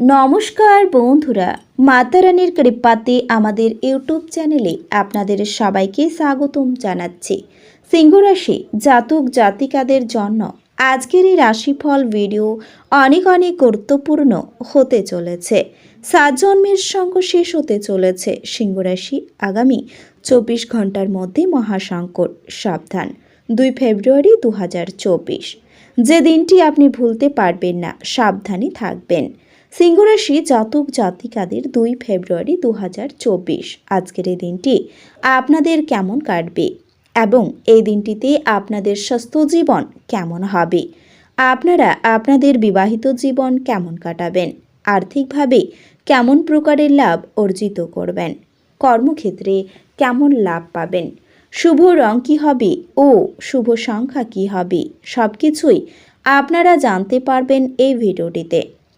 নমস্কার বন্ধুরা মাতারানির কৃপাতে আমাদের ইউটিউব চ্যানেলে আপনাদের সবাইকে স্বাগতম জানাচ্ছি। সিংহরাশি জাতক জাতিকাদের জন্য আজকের এই রাশিফল ভিডিও অনেক অনেক গুরুত্বপূর্ণ হতে চলেছে। সাত জন্মের সঙ্গ শেষ হতে চলেছে সিংহরাশি আগামী চব্বিশ ঘণ্টার মধ্যে মহাসংকট সাবধান, দুই ফেব্রুয়ারি দু হাজার চব্বিশ। যে দিনটি আপনি ভুলতে পারবেন না, সাবধানে থাকবেন। সিংহরাশি জাতক জাতিকাদের দুই ফেব্রুয়ারি দু হাজার চব্বিশ। আজকের এই দিনটি আপনাদের কেমন কাটবে এবং এই দিনটিতে আপনাদের স্বাস্থ্য জীবন কেমন হবে? আপনারা আপনাদের বিবাহিত জীবন কেমন কাটাবেন? আর্থিকভাবে কেমন প্রকারের লাভ অর্জিত করবেন? কর্মক্ষেত্রে কেমন লাভ পাবেন? শুভ রং কী হবে ও শুভ সংখ্যা কী হবে? সব কিছুই আপনারা জানতে পারবেন এই ভিডিওটিতে।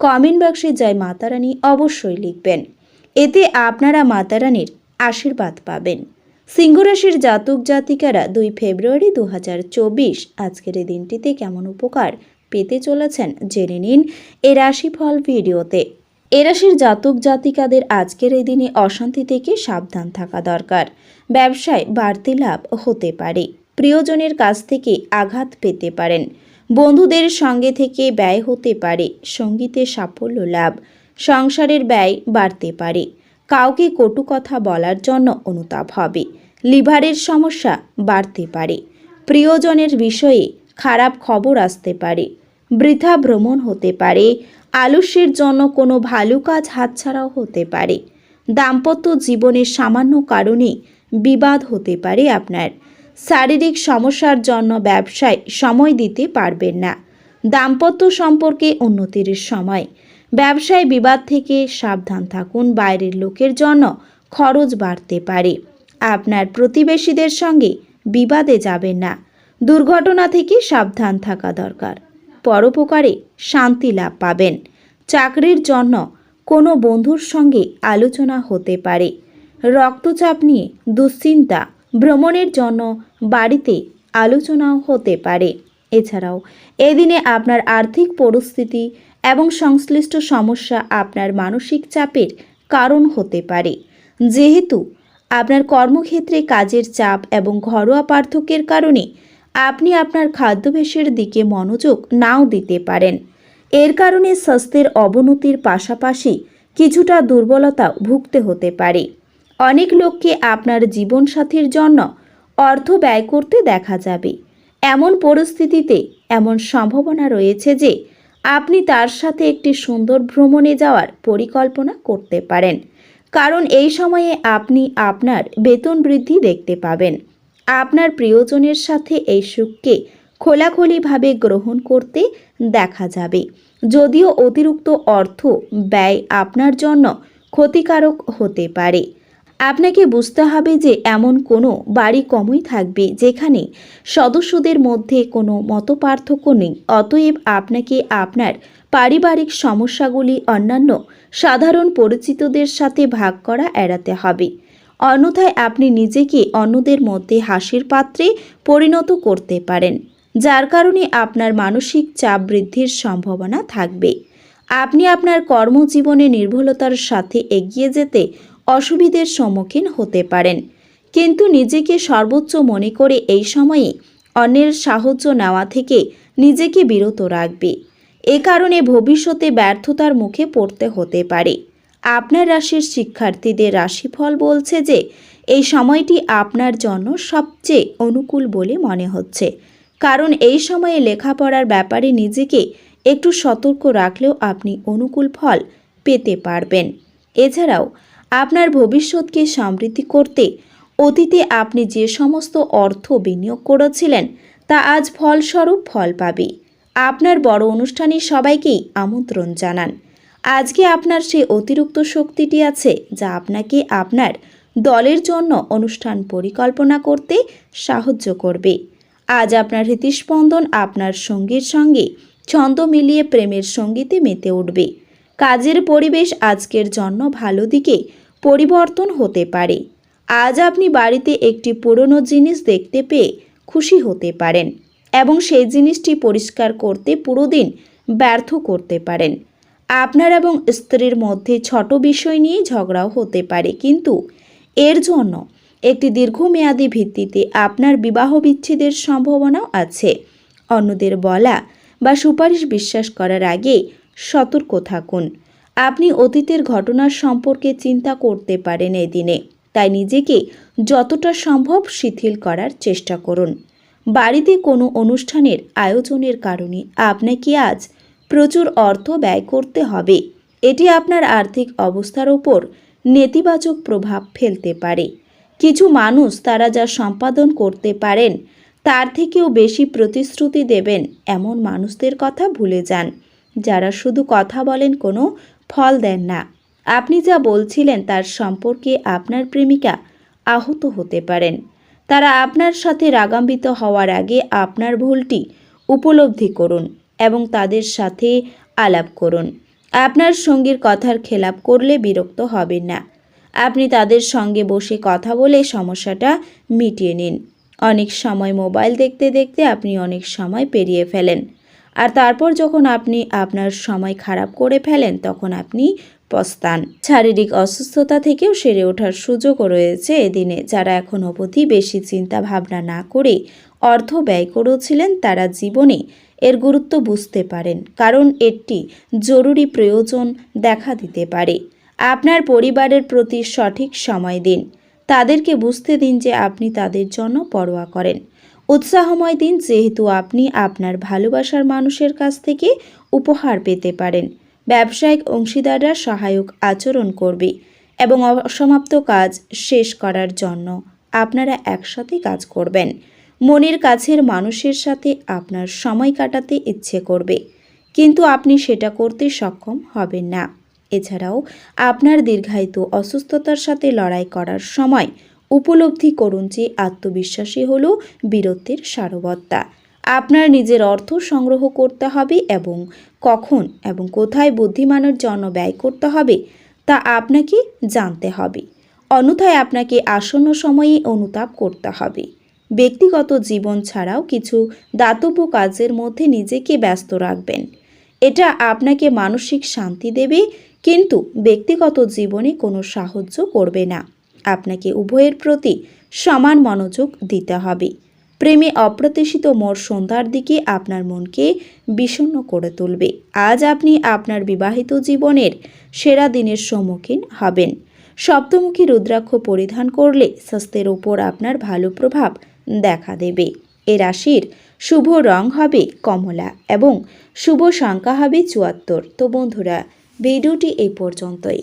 কমেন্ট বক্সে জয় মাতারানী অবশ্যই লিখবেন। এতে আপনারা মাতারানীর আশীর্বাদ পাবেন। সিংহরাশির জাতক জাতিকারা দুই ফেব্রুয়ারি দু হাজার চব্বিশ, আজকের এই দিনটিতে কেমন উপকার পেতে চলেছেন জেনে নিন এ রাশিফল ভিডিওতে। এ রাশির জাতক জাতিকাদের আজকের এই দিনে অশান্তি থেকে সাবধান থাকা দরকার। ব্যবসায় বাড়তি লাভ হতে পারে। প্রিয়জনের কাছ থেকে আঘাত পেতে পারেন। বন্ধুদের সঙ্গে থেকে ব্যয় হতে পারে, সঙ্গীতে সাফল্য লাভ, সংসারের ব্যয় বাড়তে পারে। কাউকে কটু কথা বলার জন্য অনুতাপ হবে, লিভারের সমস্যা বাড়তে পারে, প্রিয়জনের বিষয়ে খারাপ খবর আসতে পারে, বৃথা ভ্রমণ হতে পারে, আলস্যের জন্য কোনো ভালো কাজ হাতছাড়াও হতে পারে, দাম্পত্য জীবনের সামান্য কারণে বিবাদ হতে পারে আপনার। শারীরিক সমস্যার জন্য ব্যবসায় সময় দিতে পারবেন না। দাম্পত্য সম্পর্কে উন্নতির সময়। ব্যবসায় বিবাদ থেকে সাবধান থাকুন, বাইরের লোকের জন্য খরচ বাড়তে পারে। আপনার প্রতিবেশীদের সঙ্গে বিবাদে যাবেন না। দুর্ঘটনা থেকে সাবধান থাকা দরকার। পরোপকারে শান্তি লাভ পাবেন। চাকরির জন্য কোনো বন্ধুর সঙ্গে আলোচনা হতে পারে। রক্তচাপ নিয়ে দুশ্চিন্তা ভ্রমণের জন্য বাড়িতে আলোচনাও হতে পারে। এছাড়াও, এদিনে আপনার আর্থিক পরিস্থিতি এবং সংশ্লিষ্ট সমস্যা আপনার মানসিক চাপের কারণ হতে পারে। যেহেতু আপনার কর্মক্ষেত্রে কাজের চাপ এবং ঘরোয়া পার্থক্যের কারণে আপনি আপনার খাদ্যাভ্যাসের দিকে মনোযোগ নাও দিতে পারেন। এর কারণে স্বাস্থ্যের অবনতির পাশাপাশি কিছুটা দুর্বলতা ভুগতে হতে পারে। অনেক লোককে আপনার জীবনসাথীর জন্য অর্থ ব্যয় করতে দেখা যাবে। এমন পরিস্থিতিতে এমন সম্ভাবনা রয়েছে যে আপনি তার সাথে একটি সুন্দর ভ্রমণে যাওয়ার পরিকল্পনা করতে পারেন। কারণ এই সময়ে আপনি আপনার বেতন বৃদ্ধি দেখতে পাবেন। আপনার প্রিয়জনের সাথে এই সুখকে খোলাখুলিভাবে গ্রহণ করতে দেখা যাবে। যদিও অতিরিক্ত অর্থ ব্যয় আপনার জন্য ক্ষতিকারক হতে পারে। আপনাকে বুঝতে হবে যে এমন কোনো বাড়ি কমই থাকবে যেখানে সদস্যদের মধ্যে কোনো মতপার্থক্য নেই। অতএব আপনাকে আপনার পারিবারিক সমস্যাগুলি অন্যান্য সাধারণ পরিচিতদের সাথে ভাগ করা এড়াতে হবে। অন্যথায় আপনি নিজেকে অন্যদের মধ্যে হাসির পাত্রে পরিণত করতে পারেন, যার কারণে আপনার মানসিক চাপ বৃদ্ধির সম্ভাবনা থাকবে। আপনি আপনার কর্মজীবনে নির্ভুলতার সাথে এগিয়ে যেতে অসুবিধের সম্মুখীন হতে পারেন। কিন্তু নিজেকে সর্বোচ্চ মনে করে এই সময়ে অন্যের সাহায্য নেওয়া থেকে নিজেকে বিরত রাখবে। এ কারণে ভবিষ্যতে ব্যর্থতার মুখে পড়তে হতে পারে। আপনার রাশির শিক্ষার্থীদের রাশিফল বলছে যে, এই সময়টি আপনার জন্য সবচেয়ে অনুকূল বলে মনে হচ্ছে। কারণ এই সময়ে লেখাপড়ার ব্যাপারে নিজেকে একটু সতর্ক রাখলেও আপনি অনুকূল ফল পেতে পারবেন। এছাড়াও আপনার ভবিষ্যৎকে সমৃদ্ধি করতে অতীতে আপনি যে সমস্ত অর্থ বিনিয়োগ করেছিলেন, তা আজ ফলস্বরূপ ফল পাবে। আপনার বড় অনুষ্ঠানে সবাইকেই আমন্ত্রণ জানান। আজকে আপনার সেই অতিরিক্ত শক্তিটি আছে, যা আপনাকে আপনার দলের জন্য অনুষ্ঠান পরিকল্পনা করতে সাহায্য করবে। আজ আপনার হৃদস্পন্দন আপনার সঙ্গীর সঙ্গে ছন্দ মিলিয়ে প্রেমের সঙ্গীতে মেতে উঠবে। কাজের পরিবেশ আজকের জন্য ভালো দিকে পরিবর্তন হতে পারে। আজ আপনি বাড়িতে একটি পুরনো জিনিস দেখতে পেয়ে খুশি হতে পারেন এবং সেই জিনিসটি পরিষ্কার করতে পুরো দিন ব্যর্থ করতে পারেন। আপনার এবং স্ত্রীর মধ্যে ছোট বিষয় নিয়ে ঝগড়াও হতে পারে, কিন্তু এর জন্য একটি দীর্ঘমেয়াদী ভিত্তিতে আপনার বিবাহ বিচ্ছেদের সম্ভাবনাও আছে। অন্যদের বলা বা সুপারিশ বিশ্বাস করার আগে সতর্ক থাকুন। আপনি অতীতের ঘটনার সম্পর্কে চিন্তা করতে পারেন এই দিনে। তাই নিজেকে যতটা সম্ভব শিথিল করার চেষ্টা করুন। বাড়িতে কোনো অনুষ্ঠানের আয়োজনের কারণে আপনাকে আজ প্রচুর অর্থ ব্যয় করতে হবে। এটি আপনার আর্থিক অবস্থার ওপর নেতিবাচক প্রভাব ফেলতে পারে। কিছু মানুষ তারা যা সম্পাদন করতে পারেন, তার থেকেও বেশি প্রতিশ্রুতি দেবেন এমন মানুষদের কথা ভুলে যান, যারা শুধু কথা বলেন কোনো ফল দেন না। আপনি যা বলছিলেন তার সম্পর্কে আপনার প্রেমিকা আহত হতে পারেন। তারা আপনার সাথে রাগাম্বিত হওয়ার আগে আপনার ভুলটি উপলব্ধি করুন এবং তাদের সাথে আলাপ করুন। আপনার সঙ্গীর কথার খেলাপ করলে বিরক্ত হবেন না। আপনি তাদের সঙ্গে বসে কথা বলে সমস্যাটা মিটিয়ে নিন। অনেক সময় মোবাইল দেখতে দেখতে আপনি অনেক সময় পেরিয়ে ফেলেন। আর তারপর যখন আপনি আপনার সময় খারাপ করে ফেলেন, তখন আপনি পস্তান। শারীরিক অসুস্থতা থেকেও সেরে ওঠার সুযোগও রয়েছে এদিনে। যারা এখন অবধি বেশি চিন্তা ভাবনা না করে অর্থ ব্যয় করেছিলেন, তারা জীবনে এর গুরুত্ব বুঝতে পারেন। কারণ এটি জরুরি প্রয়োজন দেখা দিতে পারে। আপনার পরিবারের প্রতি সঠিক সময় দিন। তাদেরকে বুঝতে দিন যে আপনি তাদের জন্য পরোয়া করেন। উৎসাহময় দিন যেহেতু আপনি আপনার ভালোবাসার মানুষের কাছ থেকে উপহার পেতে পারেন। ব্যবসায়িক অংশীদাররা সহায়ক আচরণ করবে এবং অসমাপ্ত কাজ শেষ করার জন্য আপনারা একসাথে কাজ করবেন। মনের কাছের মানুষের সাথে আপনার সময় কাটাতে ইচ্ছে করবে, কিন্তু আপনি সেটা করতে সক্ষম হবেন না। এছাড়াও আপনার দীর্ঘায়িত অসুস্থতার সাথে লড়াই করার সময় উপলব্ধি করুন যে আত্মবিশ্বাসী হল বীরত্বের সারবত্তা। আপনার নিজের অর্থ সংগ্রহ করতে হবে এবং কখন এবং কোথায় বুদ্ধিমানের জন্য ব্যয় করতে হবে তা আপনাকে জানতে হবে। অন্যথায় আপনাকে আসন্ন সময়ে অনুতাপ করতে হবে। ব্যক্তিগত জীবন ছাড়াও কিছু দাতব্য কাজের মধ্যে নিজেকে ব্যস্ত রাখবেন। এটা আপনাকে মানসিক শান্তি দেবে, কিন্তু ব্যক্তিগত জীবনে কোনো সাহায্য করবে না। আপনাকে উভয়ের প্রতি সমান মনোযোগ দিতে হবে। প্রেমে অপ্রত্যাশিত মোর সন্ধ্যার দিকে আপনার মনকে বিষণ্ণ করে তুলবে। আজ আপনি আপনার বিবাহিত জীবনের সেরা দিনের সম্মুখীন হবেন। সপ্তমুখী রুদ্রাক্ষ পরিধান করলে স্বাস্থ্যের ওপর আপনার ভালো প্রভাব দেখা দেবে। এ রাশির শুভ রং হবে কমলা এবং শুভ সংখ্যা হবে চুয়াত্তর। তো বন্ধুরা, ভিডিওটি এই পর্যন্তই।